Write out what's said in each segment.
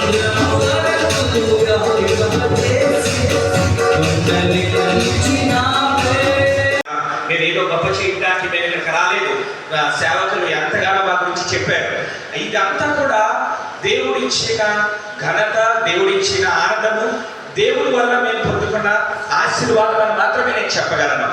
మీరేదో ఏదో గొప్ప చేయడానికి నేను ఇక్కడికి రాలేదు. సేవకులు ఎంతగానో మా గురించి చెప్పారు. ఇదంతా కూడా దేవుడిచ్చిన ఘనత దేవుడిచ్చిన ఆనందము. దేవుడి వల్ల మేము పొందుకున్న ఆశీర్వాదం అని మాత్రమే నేను చెప్పగలను.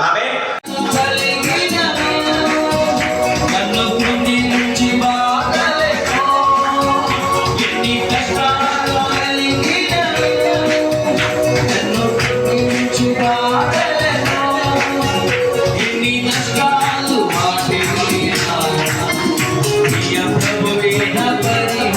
Thank you.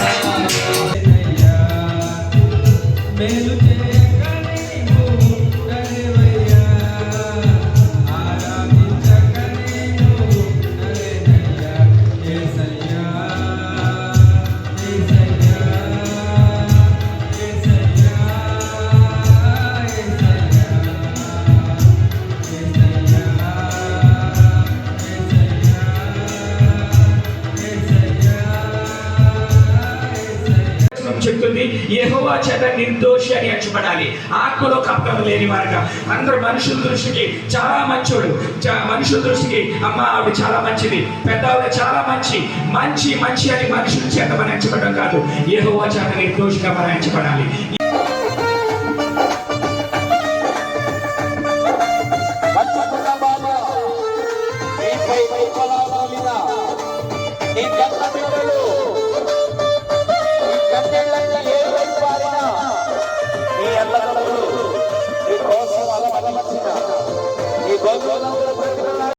యహోవా చేత నిర్దోషి అని ఎంచబడాలి. ఆత్మలో కప్పం లేని వారుగా. అందరూ మనుషుల దృష్టికి చాలా మంచోడు. మనుషుల దృష్టికి అమ్మ ఆవిడ చాలా మంచిది. పెద్ద ఆవిడ చాలా మంచి. మంచి మంచి అని మనుషుల చేత మనం ఎంచబడడం కాదు. యహోవా చేత నిర్దోషిగా మనం ఎంచబడాలి. పట్టుకున్న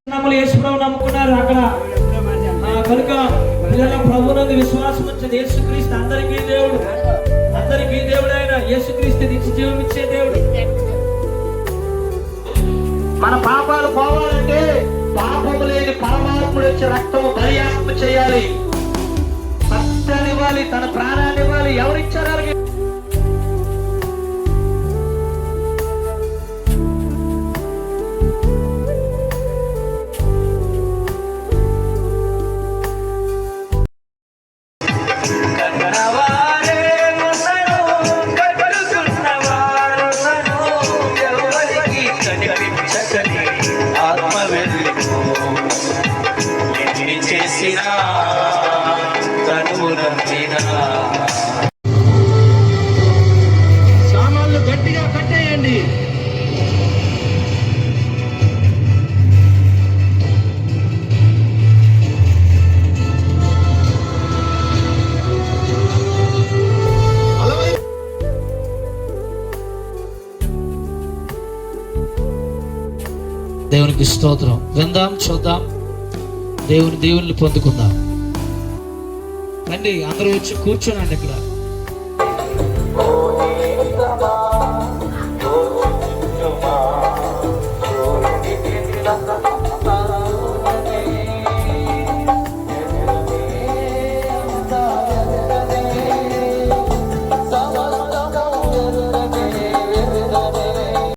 నమ్ములు యేసుప్రభు నమ్ముకున్నారు అక్కడ. ఆ, కనుక పిల్లల ప్రభునందు విశ్వాసం వచ్చిన యేసుక్రీస్తు అందరికీ దేవుడు. అందరికీ దేవుడు ఆయన. యేసుక్రీస్తు నిత్య జీవం ఇచ్చే దేవుడు. మన పాపాలు పోవాలంటే పాపము లేని పరమాత్ముడు వచ్చే రక్తము బలియాగము చేయాలి. సత్యాన్ని ఇవ్వాలి తన ప్రాణాన్ని ఇవ్వాలి ఎవరిచ్చారు? ఎన్ని చేసినా తనువు నమ్మినా. సామాన్లు గట్టిగా కట్టేయండి దేవునికి స్తోత్రం. విందాం చూద్దాం. దేవుని దేవుణ్ణి పొందుకుందాం. రండి అందరూ వచ్చి కూర్చోనండి ఇక్కడ.